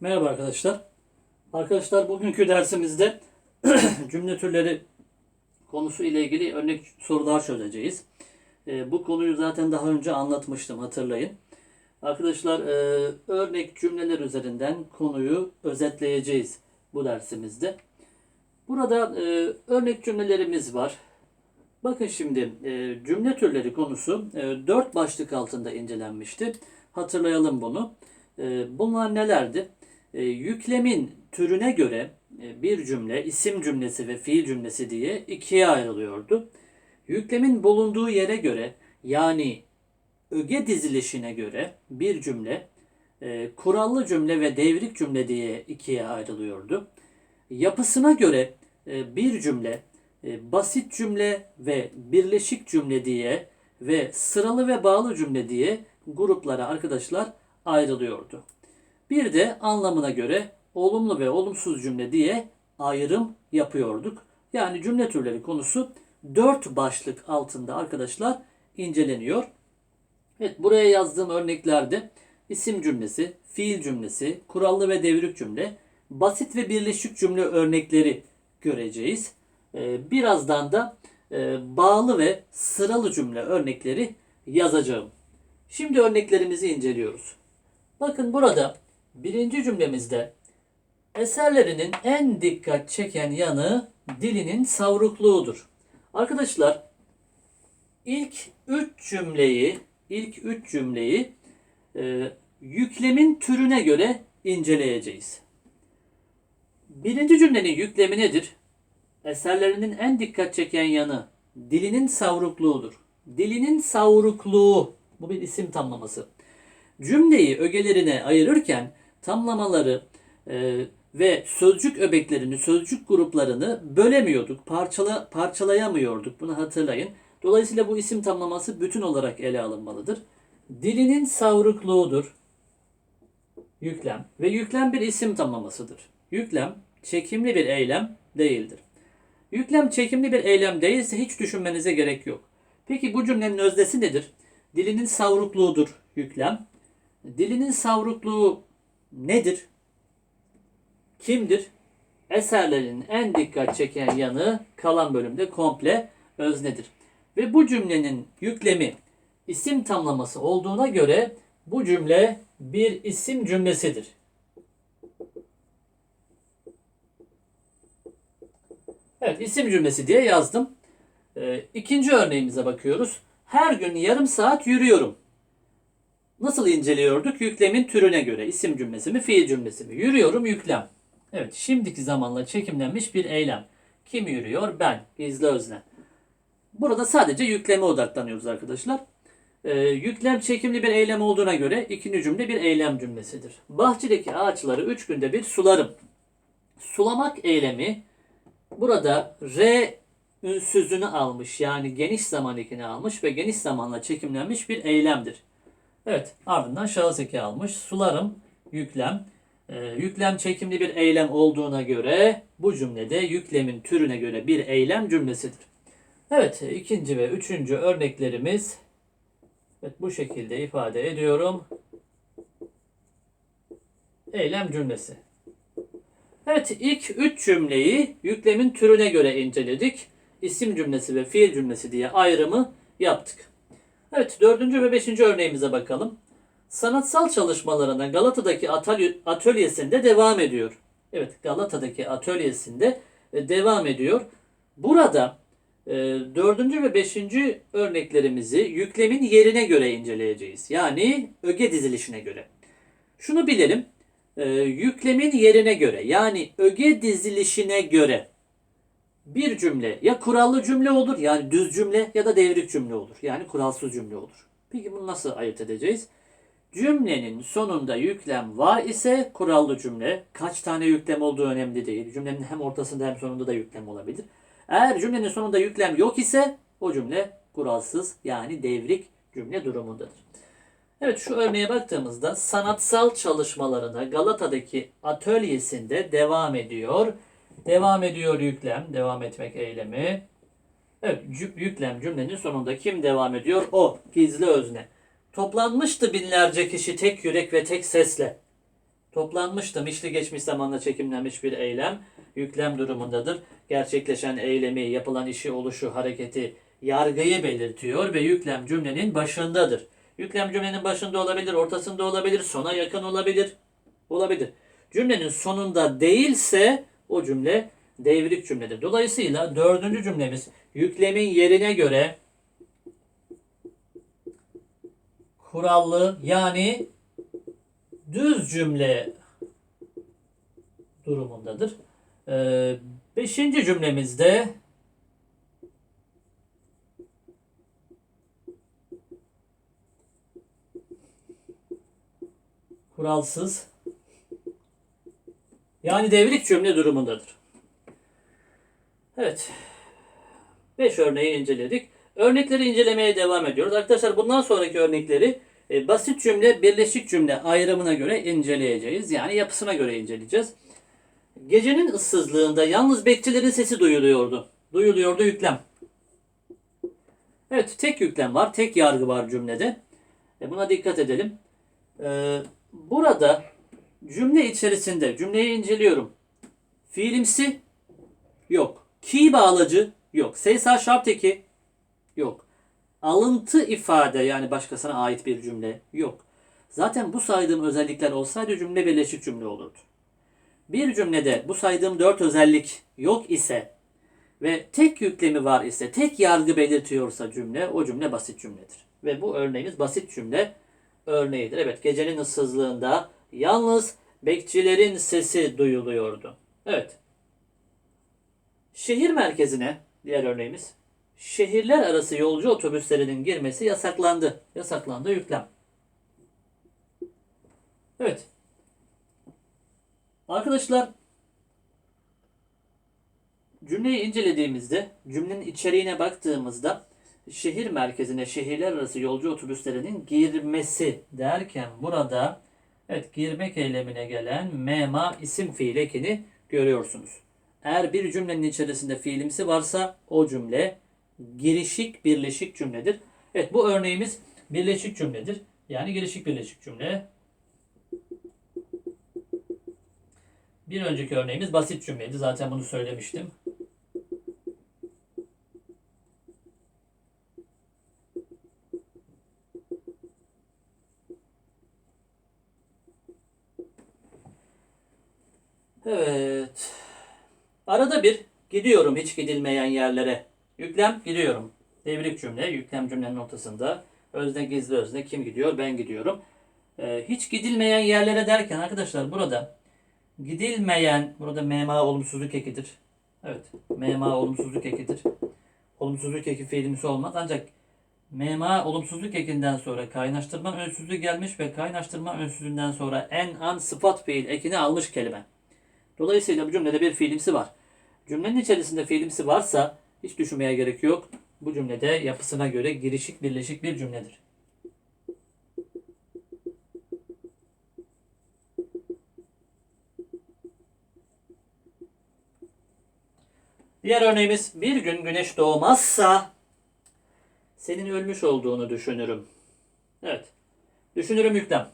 Merhaba arkadaşlar. Arkadaşlar bugünkü dersimizde cümle türleri konusu ile ilgili örnek sorular çözeceğiz. Ee, bu konuyu zaten daha önce anlatmıştım hatırlayın. Arkadaşlar e, örnek cümleler üzerinden konuyu özetleyeceğiz bu dersimizde. Burada e, örnek cümlelerimiz var. Bakın şimdi e, cümle türleri konusu e, dört başlık altında incelenmişti. Hatırlayalım bunu. E, bunlar nelerdi? E, yüklemin türüne göre e, bir cümle isim cümlesi ve fiil cümlesi diye ikiye ayrılıyordu. Yüklemin bulunduğu yere göre yani öge dizilişine göre bir cümle e, kurallı cümle ve devrik cümle diye ikiye ayrılıyordu. Yapısına göre e, bir cümle e, basit cümle ve birleşik cümle diye ve sıralı ve bağlı cümle diye gruplara arkadaşlar ayrılıyordu. Bir de anlamına göre olumlu ve olumsuz cümle diye ayrım yapıyorduk. Yani cümle türleri konusu dört başlık altında arkadaşlar inceleniyor. Evet buraya yazdığım örneklerde isim cümlesi, fiil cümlesi, kurallı ve devrik cümle, basit ve birleşik cümle örnekleri göreceğiz. Ee, birazdan da e, bağlı ve sıralı cümle örnekleri yazacağım. Şimdi örneklerimizi inceliyoruz. Bakın burada birinci cümlemizde eserlerinin en dikkat çeken yanı dilinin savrukluğudur. Arkadaşlar ilk üç cümleyi ilk üç cümleyi e, yüklemin türüne göre inceleyeceğiz. Birinci cümlenin yüklemi nedir? Eserlerinin en dikkat çeken yanı dilinin savrukluğudur. Dilinin savrukluğu bu bir isim tamlaması. Cümleyi ögelerine ayırırken tamlamaları e, ve sözcük öbeklerini, sözcük gruplarını bölemiyorduk, parçala, parçalayamıyorduk. Bunu hatırlayın. Dolayısıyla bu isim tamlaması bütün olarak ele alınmalıdır. Dilinin savrukluğudur. Yüklem ve yüklem bir isim tamlamasıdır. Yüklem çekimli bir eylem değildir. Yüklem çekimli bir eylem değilse hiç düşünmenize gerek yok. Peki bu cümlenin öznesi nedir? Dilinin savrukluğudur yüklem. Dilinin savrukluğu nedir? Kimdir? Eserlerin en dikkat çeken yanı kalan bölümde komple öznedir. Ve bu cümlenin yüklemi isim tamlaması olduğuna göre bu cümle bir isim cümlesidir. Evet isim cümlesi diye yazdım. Ee, ikinci örneğimize bakıyoruz. Her gün yarım saat yürüyorum. Nasıl inceliyorduk? Yüklemin türüne göre. isim cümlesi mi, fiil cümlesi mi? Yürüyorum yüklem. Evet, şimdiki zamanla çekimlenmiş bir eylem. Kim yürüyor? Ben. Gizli özne. Burada sadece yükleme odaklanıyoruz arkadaşlar. Ee, yüklem çekimli bir eylem olduğuna göre ikinci cümle bir eylem cümlesidir. Bahçedeki ağaçları üç günde bir sularım. Sulamak eylemi burada R ünsüzünü almış yani geniş zaman ekini almış ve geniş zamanla çekimlenmiş bir eylemdir. Evet ardından şahıs eki almış. Sularım yüklem. Ee, yüklem çekimli bir eylem olduğuna göre bu cümlede yüklemin türüne göre bir eylem cümlesidir. Evet ikinci ve üçüncü örneklerimiz evet, bu şekilde ifade ediyorum. Eylem cümlesi. Evet ilk üç cümleyi yüklemin türüne göre inceledik. İsim cümlesi ve fiil cümlesi diye ayrımı yaptık. Evet dördüncü ve beşinci örneğimize bakalım. Sanatsal çalışmalarına Galata'daki atölyesinde devam ediyor. Evet Galata'daki atölyesinde e, devam ediyor. Burada e, dördüncü ve beşinci örneklerimizi yüklemin yerine göre inceleyeceğiz. Yani öge dizilişine göre. Şunu bilelim. E, yüklemin yerine göre yani öge dizilişine göre bir cümle ya kurallı cümle olur yani düz cümle ya da devrik cümle olur. Yani kuralsız cümle olur. Peki bunu nasıl ayırt edeceğiz? Cümlenin sonunda yüklem var ise kurallı cümle. Kaç tane yüklem olduğu önemli değil. Cümlenin hem ortasında hem sonunda da yüklem olabilir. Eğer cümlenin sonunda yüklem yok ise o cümle kuralsız yani devrik cümle durumundadır. Evet şu örneğe baktığımızda sanatsal çalışmalarına Galata'daki atölyesinde devam ediyor. Devam ediyor yüklem, devam etmek eylemi. Evet yüklem cümlenin sonunda kim devam ediyor? O, gizli özne. Toplanmıştı binlerce kişi tek yürek ve tek sesle. Toplanmıştım. İşli geçmiş zamanda çekimlenmiş bir eylem. Yüklem durumundadır. Gerçekleşen eylemi, yapılan işi, oluşu, hareketi, yargıyı belirtiyor ve yüklem cümlenin başındadır. Yüklem cümlenin başında olabilir, ortasında olabilir, sona yakın olabilir. Olabilir. Cümlenin sonunda değilse o cümle devrik cümledir. Dolayısıyla dördüncü cümlemiz yüklemin yerine göre kurallı yani düz cümle durumundadır. Ee, beşinci cümlemizde kuralsız yani devrik cümle durumundadır. Evet. 5 örneği inceledik. Örnekleri incelemeye devam ediyoruz. Arkadaşlar bundan sonraki örnekleri e, basit cümle, birleşik cümle ayrımına göre inceleyeceğiz. Yani yapısına göre inceleyeceğiz. Gecenin ıssızlığında yalnız bekçilerin sesi duyuluyordu. Duyuluyordu yüklem. Evet tek yüklem var, tek yargı var cümlede. E, buna dikkat edelim. E, burada cümle içerisinde cümleyi inceliyorum. Fiilimsi yok. Ki bağlacı yok. Sesal şart eki yok. Alıntı ifade yani başkasına ait bir cümle yok. Zaten bu saydığım özellikler olsaydı cümle birleşik cümle olurdu. Bir cümlede bu saydığım dört özellik yok ise ve tek yüklemi var ise, tek yargı belirtiyorsa cümle, o cümle basit cümledir. Ve bu örneğimiz basit cümle örneğidir. Evet, gecenin ıssızlığında yalnız bekçilerin sesi duyuluyordu. Evet. Şehir merkezine, diğer örneğimiz, şehirler arası yolcu otobüslerinin girmesi yasaklandı. Yasaklandı yüklem. Evet. Arkadaşlar cümleyi incelediğimizde, cümlenin içeriğine baktığımızda şehir merkezine şehirler arası yolcu otobüslerinin girmesi derken burada evet girmek eylemine gelen mema isim fiil ekini görüyorsunuz. Eğer bir cümlenin içerisinde fiilimsi varsa o cümle girişik birleşik cümledir. Evet bu örneğimiz birleşik cümledir. Yani girişik birleşik cümle. Bir önceki örneğimiz basit cümleydi. Zaten bunu söylemiştim. Evet. Arada bir gidiyorum hiç gidilmeyen yerlere. Yüklem gidiyorum. Devrik cümle. Yüklem cümlenin ortasında. Özne gizli özne. Kim gidiyor? Ben gidiyorum. Ee, hiç gidilmeyen yerlere derken arkadaşlar burada gidilmeyen burada mema olumsuzluk ekidir. Evet. Mema olumsuzluk ekidir. Olumsuzluk eki fiilimsi olmaz. Ancak mema olumsuzluk ekinden sonra kaynaştırma önsüzlüğü gelmiş ve kaynaştırma önsüzlüğünden sonra en an sıfat fiil ekini almış kelime. Dolayısıyla bu cümlede bir fiilimsi var. Cümlenin içerisinde fiilimsi varsa hiç düşünmeye gerek yok. Bu cümlede yapısına göre girişik birleşik bir cümledir. Diğer örneğimiz bir gün güneş doğmazsa senin ölmüş olduğunu düşünürüm. Evet. Düşünürüm yüklem.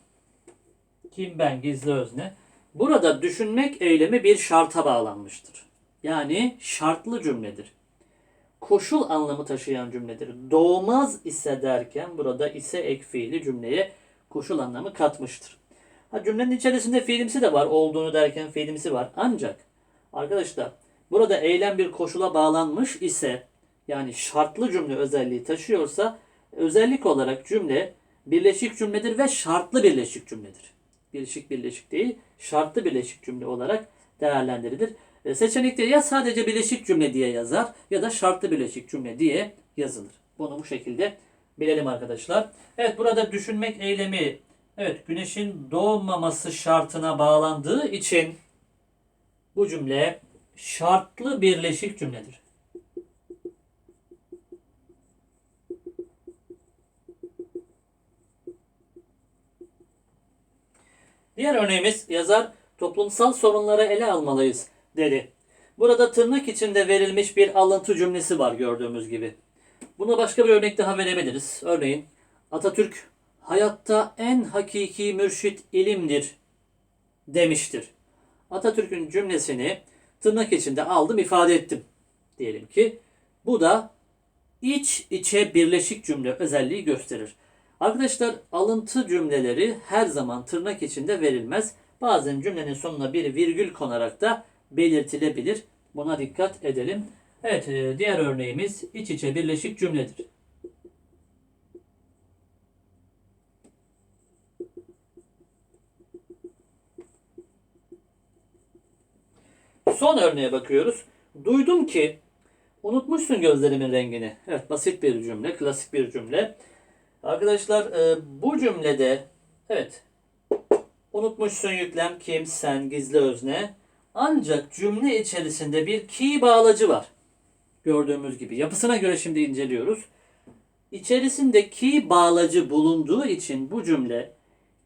Kim ben gizli özne. Burada düşünmek eylemi bir şarta bağlanmıştır. Yani şartlı cümledir. Koşul anlamı taşıyan cümledir. Doğmaz ise derken burada ise ek fiili cümleye koşul anlamı katmıştır. Ha, cümlenin içerisinde fiilimsi de var. Olduğunu derken fiilimsi var. Ancak arkadaşlar burada eylem bir koşula bağlanmış ise yani şartlı cümle özelliği taşıyorsa özellik olarak cümle birleşik cümledir ve şartlı birleşik cümledir. Birleşik birleşik değil, şartlı birleşik cümle olarak değerlendirilir. E, seçenekte ya sadece birleşik cümle diye yazar ya da şartlı birleşik cümle diye yazılır. Bunu bu şekilde bilelim arkadaşlar. Evet burada düşünmek eylemi evet güneşin doğmaması şartına bağlandığı için bu cümle şartlı birleşik cümledir. Diğer örneğimiz yazar toplumsal sorunları ele almalıyız dedi. Burada tırnak içinde verilmiş bir alıntı cümlesi var gördüğümüz gibi. Buna başka bir örnek daha verebiliriz. Örneğin Atatürk hayatta en hakiki mürşit ilimdir demiştir. Atatürk'ün cümlesini tırnak içinde aldım ifade ettim. Diyelim ki bu da iç içe birleşik cümle özelliği gösterir. Arkadaşlar alıntı cümleleri her zaman tırnak içinde verilmez. Bazen cümlenin sonuna bir virgül konarak da belirtilebilir. Buna dikkat edelim. Evet, e, diğer örneğimiz iç içe birleşik cümledir. Son örneğe bakıyoruz. Duydum ki unutmuşsun gözlerimin rengini. Evet, basit bir cümle, klasik bir cümle. Arkadaşlar e, bu cümlede evet unutmuşsun yüklem kim, sen, gizli özne. Ancak cümle içerisinde bir ki bağlacı var. Gördüğümüz gibi. Yapısına göre şimdi inceliyoruz. İçerisinde ki bağlacı bulunduğu için bu cümle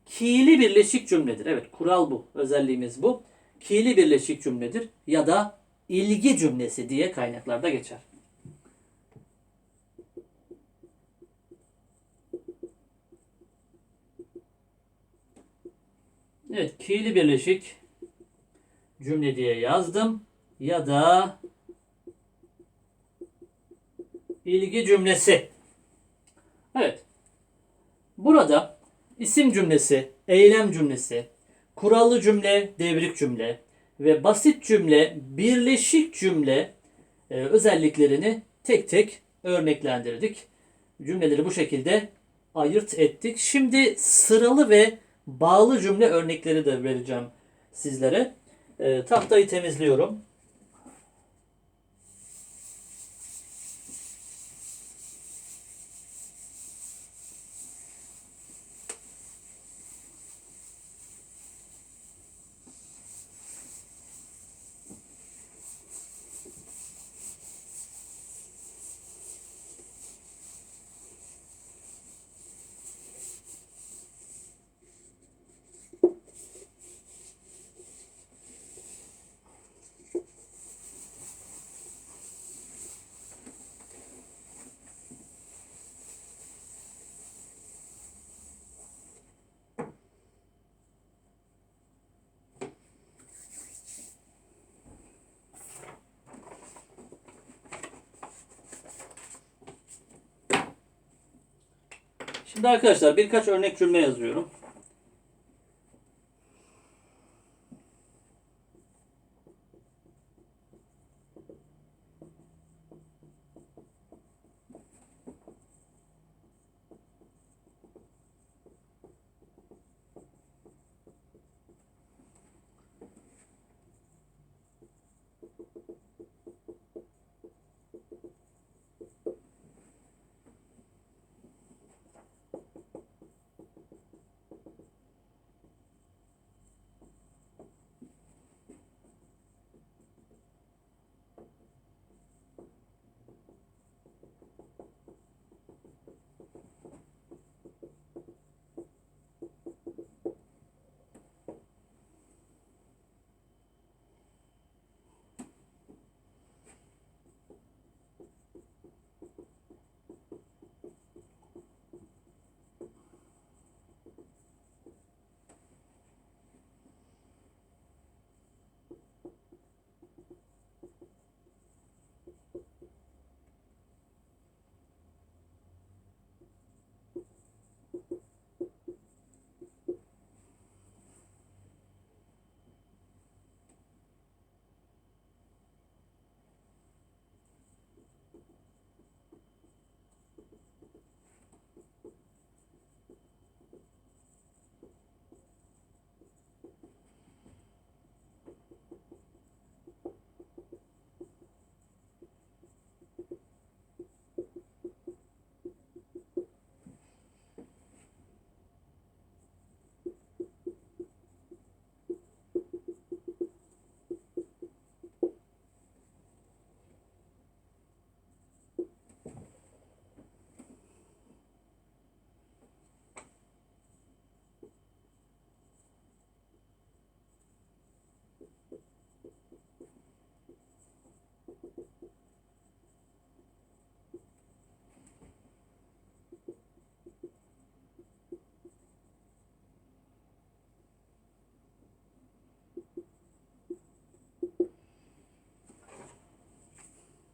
ki'li birleşik cümledir. Evet kural bu. Özelliğimiz bu. Ki'li birleşik cümledir ya da ilgi cümlesi diye kaynaklarda geçer. Evet, ki'li birleşik cümle diye yazdım ya da ilgi cümlesi. Evet. Burada isim cümlesi, eylem cümlesi, kurallı cümle, devrik cümle ve basit cümle, birleşik cümle e, özelliklerini tek tek örneklendirdik. Cümleleri bu şekilde ayırt ettik. Şimdi sıralı ve bağlı cümle örnekleri de vereceğim sizlere. E, tahtayı temizliyorum. Şimdi arkadaşlar birkaç örnek cümle yazıyorum.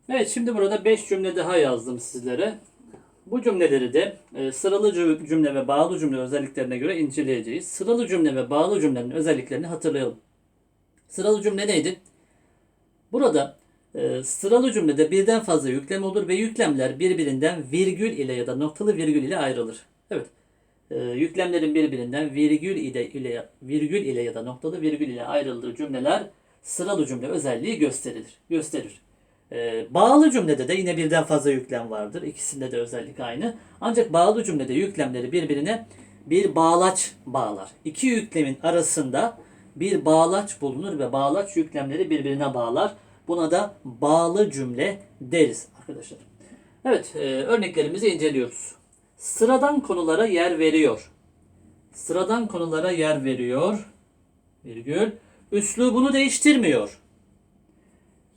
Evet şimdi burada 5 cümle daha yazdım sizlere. Bu cümleleri de e, sıralı cü- cümle ve bağlı cümle özelliklerine göre inceleyeceğiz. Sıralı cümle ve bağlı cümlenin özelliklerini hatırlayalım. Sıralı cümle neydi? Burada e, sıralı cümlede birden fazla yüklem olur ve yüklemler birbirinden virgül ile ya da noktalı virgül ile ayrılır. Evet. E, yüklemlerin birbirinden virgül ile, ile virgül ile ya da noktalı virgül ile ayrıldığı cümleler sıralı cümle özelliği gösterilir. Gösterir. E, bağlı cümlede de yine birden fazla yüklem vardır. İkisinde de özellik aynı. Ancak bağlı cümlede yüklemleri birbirine bir bağlaç bağlar. İki yüklemin arasında bir bağlaç bulunur ve bağlaç yüklemleri birbirine bağlar. Buna da bağlı cümle deriz arkadaşlar. Evet, e, örneklerimizi inceliyoruz. Sıradan konulara yer veriyor. Sıradan konulara yer veriyor. Virgül. Üslubunu değiştirmiyor.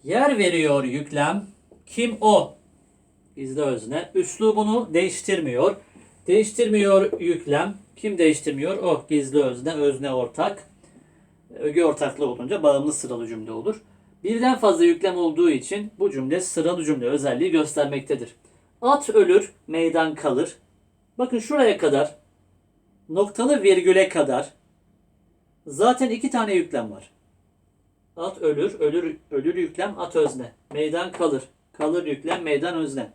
Yer veriyor yüklem. Kim o? İzle özne. Üslubunu değiştirmiyor. Değiştirmiyor yüklem. Kim değiştirmiyor? O. Gizli özne. Özne ortak. Öge ortaklığı olunca bağımlı sıralı cümle olur. Birden fazla yüklem olduğu için bu cümle sıralı cümle özelliği göstermektedir. At ölür, meydan kalır. Bakın şuraya kadar noktalı virgüle kadar zaten iki tane yüklem var. At ölür, ölür, ölür yüklem at özne. Meydan kalır, kalır yüklem meydan özne.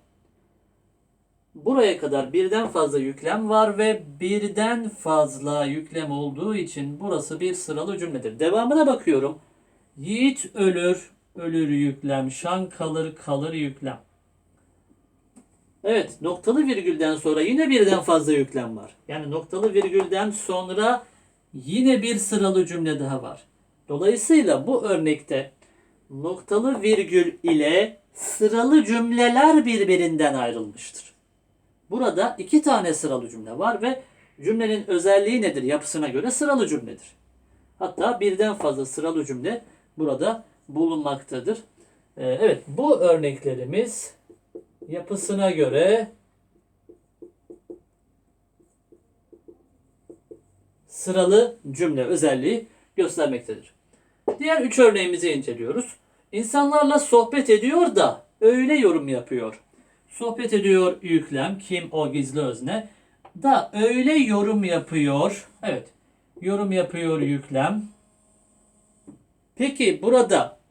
Buraya kadar birden fazla yüklem var ve birden fazla yüklem olduğu için burası bir sıralı cümledir. Devamına bakıyorum. Yiğit ölür, ölür yüklem. Şan kalır, kalır yüklem. Evet, noktalı virgülden sonra yine birden fazla yüklem var. Yani noktalı virgülden sonra yine bir sıralı cümle daha var. Dolayısıyla bu örnekte noktalı virgül ile sıralı cümleler birbirinden ayrılmıştır. Burada iki tane sıralı cümle var ve cümlenin özelliği nedir? Yapısına göre sıralı cümledir. Hatta birden fazla sıralı cümle burada bulunmaktadır. Ee, evet bu örneklerimiz yapısına göre sıralı cümle özelliği göstermektedir. Diğer üç örneğimizi inceliyoruz. İnsanlarla sohbet ediyor da öyle yorum yapıyor. Sohbet ediyor yüklem, kim o gizli özne. Da öyle yorum yapıyor. Evet, yorum yapıyor yüklem. Peki burada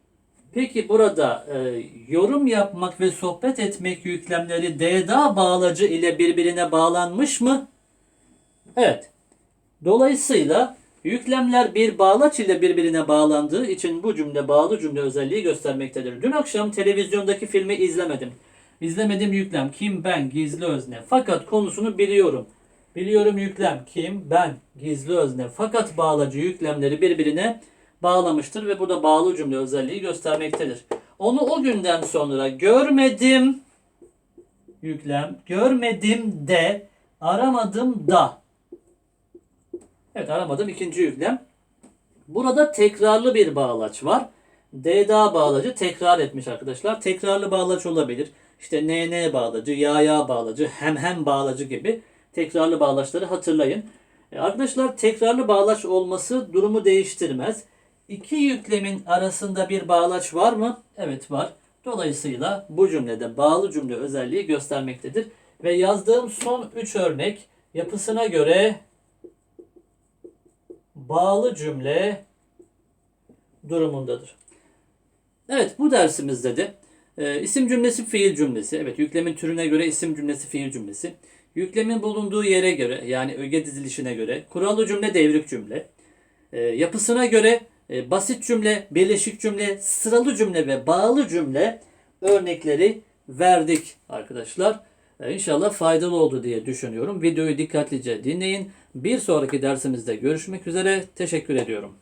Peki burada e, yorum yapmak ve sohbet etmek yüklemleri DDA bağlacı ile birbirine bağlanmış mı? Evet. Dolayısıyla yüklemler bir bağlaç ile birbirine bağlandığı için bu cümle bağlı cümle özelliği göstermektedir. Dün akşam televizyondaki filmi izlemedim. İzlemedim yüklem. Kim ben gizli özne. Fakat konusunu biliyorum. Biliyorum yüklem. Kim ben gizli özne. Fakat bağlacı yüklemleri birbirine bağlamıştır ve burada bağlı cümle özelliği göstermektedir. Onu o günden sonra görmedim yüklem görmedim de aramadım da. Evet aramadım ikinci yüklem. Burada tekrarlı bir bağlaç var. DDA bağlacı tekrar etmiş arkadaşlar. Tekrarlı bağlaç olabilir. İşte NN bağlacı, YA bağlacı, hem hem bağlacı gibi tekrarlı bağlaçları hatırlayın. E, Arkadaşlar tekrarlı bağlaç olması durumu değiştirmez. İki yüklemin arasında bir bağlaç var mı? Evet var. Dolayısıyla bu cümlede bağlı cümle özelliği göstermektedir. Ve yazdığım son 3 örnek yapısına göre bağlı cümle durumundadır. Evet bu dersimizde de e, isim cümlesi fiil cümlesi. Evet yüklemin türüne göre isim cümlesi fiil cümlesi. Yüklemin bulunduğu yere göre yani öge dizilişine göre kurallı cümle devrik cümle. E, yapısına göre e, basit cümle, birleşik cümle, sıralı cümle ve bağlı cümle örnekleri verdik arkadaşlar. E, İnşallah faydalı oldu diye düşünüyorum. Videoyu dikkatlice dinleyin. Bir sonraki dersimizde görüşmek üzere. Teşekkür ediyorum.